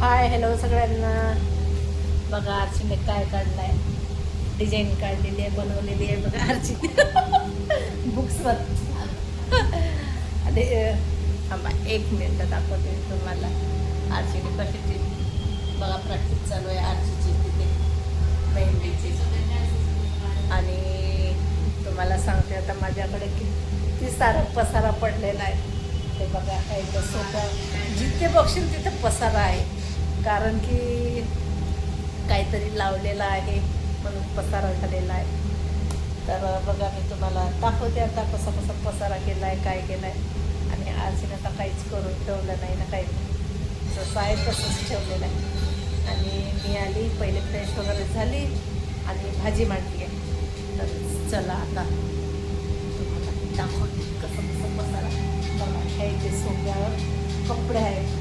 Hi hello सगळ्यांना. बघा आरशीने काय काढलाय. डिझाईन काढलेली आहे बनवलेली आहे बघा आरची बुक्सवर अरे थांबा एक मिनिट दाखवते तुम्हाला. आरशीने कशाची बघा प्रॅक्टिस चालू आहे आरशीची तिथे. मेहंदीची. आणि तुम्हाला सांगते आता माझ्याकडे किती सारा पसारा पडलेला आहे. ते बघा काय सोप्या जिथे बघशील तिथे पसारा आहे. कारण की काहीतरी लावलेलं आहे म्हणून पसारा झालेला आहे. तर बघा मी तुम्हाला दाखवते आता कसा कसा पसारा केला आहे काय केलं आहे आणि आज आता काहीच करून ठेवलं नाही ना काही. जसं आहे तसंच ठेवलेलं आहे. आणि मी आली पहिले फ्रेश वगैरे झाली आणि भाजी मांडली आहे. तर चला आता तुम्हाला दाखवते कसं कसं पसारा. बघा हे इथे सोप्यावर कपडे आहेत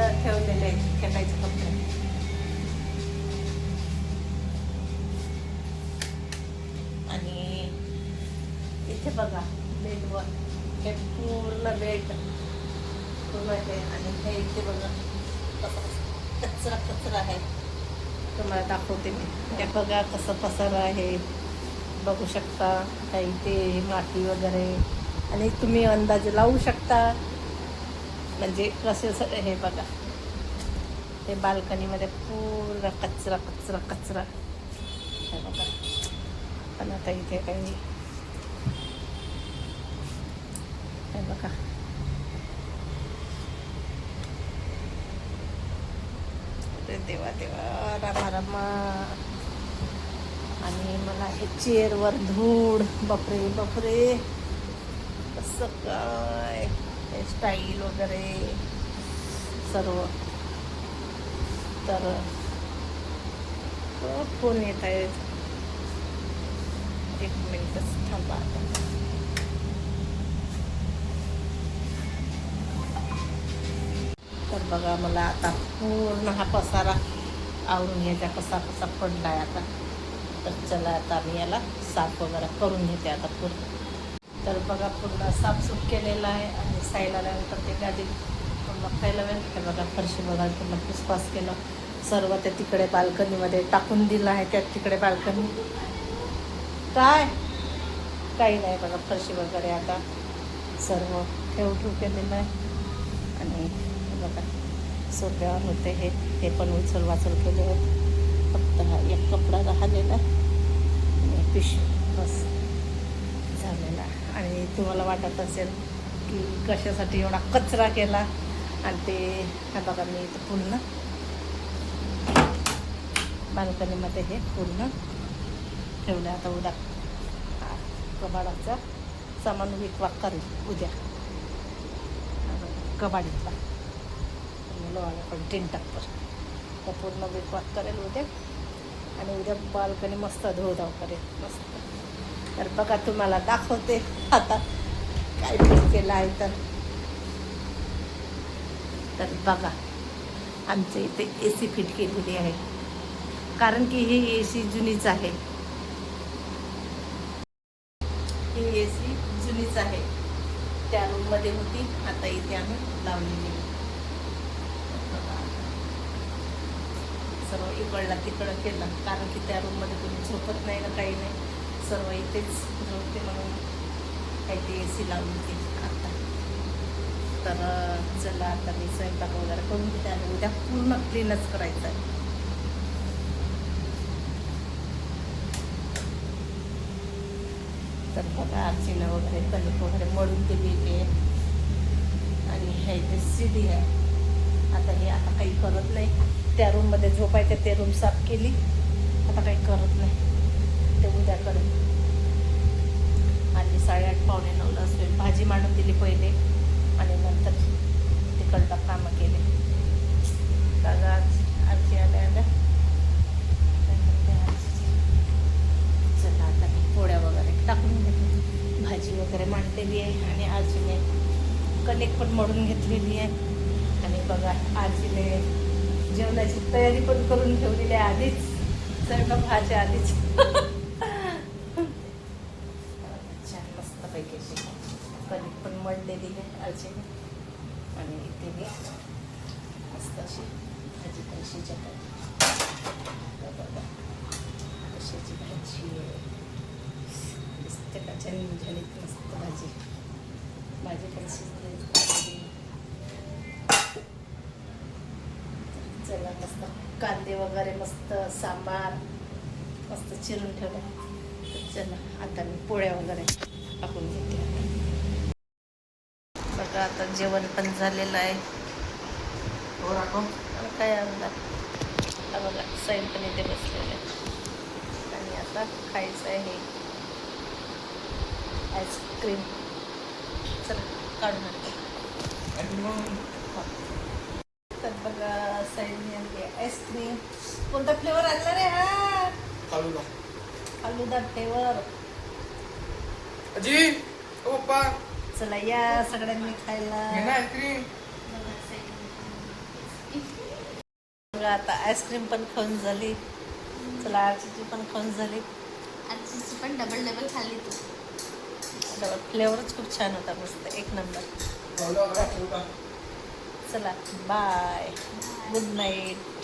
तर ठेवलेले आहेत फेकायचे कपडे आणि इथे बघा बेडवर हे पूर्ण बेड पूर्ण आहे आणि हे इथे बघा. कचरा कचरा आहे. तुम्हाला दाखवते मी. हे बघा कसं पसर आहे. बघू शकता काही इथे माती वगैरे. आणि तुम्ही अंदाज लावू शकता. म्हणजे कसे हे बघा. ते बाल्कनीमध्ये पूर्ण कचरा कचरा कचरा. बघा. पण आता इथे काही हे बघा. देवा देवा रामा रामा. आणि मला हे चेअरवर धूळ. बापरे बापरे. कसं काय? हे स्टाईल वगैरे. सर्व. तर हो, फोन येत आहे. एक मिनिटच थांबा आता. तर बघा मला आता पूर्ण हा पसारा आवरून घ्यायचा कसा कसा पडला आहे आता. तर चला आता आम्ही याला साफ वगैरे करून घेते आता पूर्ण. तर बघा पूर्ण साफसूफ केलेलं आहे आणि साईला आल्यानंतर ते गादी खायला वेळ ते बघा फरशी बघा पूर्ण पुसपास केलं. सर्व ते तिकडे बाल्कनीमध्ये टाकून दिलं आहे त्या तिकडे बाल्कनी. काय? काही नाही बघा फरशी वगैरे आता सर्व ठेव ठेव केलेलं आहे. आणि बघा सोप्यावर होते हे. हे पण उचल वाचल केले आहेत. फक्त हा एक कपडा राहिलेला आहे. आणि पिशवी बस झालेला आहे. आणि तुम्हाला वाटत असेल की कशासाठी एवढा कचरा केला? आणि ते हा बघा मी इथं पूर्ण बाल्कनीमध्ये हे पूर्ण ठेवलं. आता उद्या कबाडाचा सामान विकवा करेल उद्या. कबाडीतला लोहाळ्याकडे पण टीन तर पूर्ण विकवाक करेल उद्या. आणि उद्या बाल्कनी मस्त धोधाव करेल. मस्त. तर बघा तुम्हाला दाखवते. आता काय फिट केलं आहे तर. तर बघा आमच्या इथे ए सी फिट केलेली आहे. कारण की ही ए सी जुनीच आहे. ही ए सी जुनीच आहे. त्या रूममध्ये होती. आता इथे आम्ही लावलेली सर्व इकडला तिकडं केलं. कारण की त्या रूममध्ये कोणी झोपत नाही ना काही नाही. सर्व इथेच झोपते म्हणून काही ती ए सी लावली होती. आता तर चला आता मी स्वयंपाक वगैरे करून घेते आणि उद्या पूर्ण क्लीनच करायचं आहे. तर बघा वगैरे कणिक वगैरे मळून दिलेली आहे आणि हे ते सीडी आहे. आता हे आता काही करत नाही. त्या रूममध्ये झोपायचं ते रूम साफ केली. आता काही करत नाही. ते उद्या करेल आणि साडेआठ पावणे नऊला असेल भाजी मांडून दिली पहिले आणि नंतर तिकडलं कामं केले तर आज आजी आल्या आल्या काय म्हणते आजीची? चला आता मी पोळ्या वगैरे टाकून घेते भाजी घेतलेली आहे आणि आजीने कणिक पण मळून घेतलेली आहे. आणि बघा आजीने जेवणाची तयारी पण करून ठेवलेली आहे आधीच. स्वयंपाक भाज्या आधीच. छान मस्तपैकी अशी कणिक पण मळलेली आहे आजीने. आणि इथे मी मस्त अशी भाजी पण शिजत आहे बघा. कशाची भाजी आहे. मस्त कचन झणझणीत मस्त भाजी. भाजी पण शिजली चला मस्त. कांदे वगैरे मस्त सांबार मस्त चिरून ठेवलं. चला आता मी पोळ्या वगैरे टाकून घेते. बघा आता जेवण पण झालेलं आहे. काय आणणार बघा सैन पण इथे बसलेलं आहे. आणि आता खायचं आहे. आईस्क्रीम. चला काढून मग? तर बघा सैन आणली आईस्क्रीम. कोणता फ्लेवर आणला रे हा? फालुदा फ्लेवर. अजी ओ पप्पा. चला या सगळ्यांनी खायला. आईस्क्रीम. आता आईस्क्रीम पण खाऊन झाली. चला आरचीची पण खाऊन झाली. आजची पण डबल डबल खाल्ली तू. फ्लेवरच खूप छान होता मस्त. एक नंबर. चला बाय गुड नाईट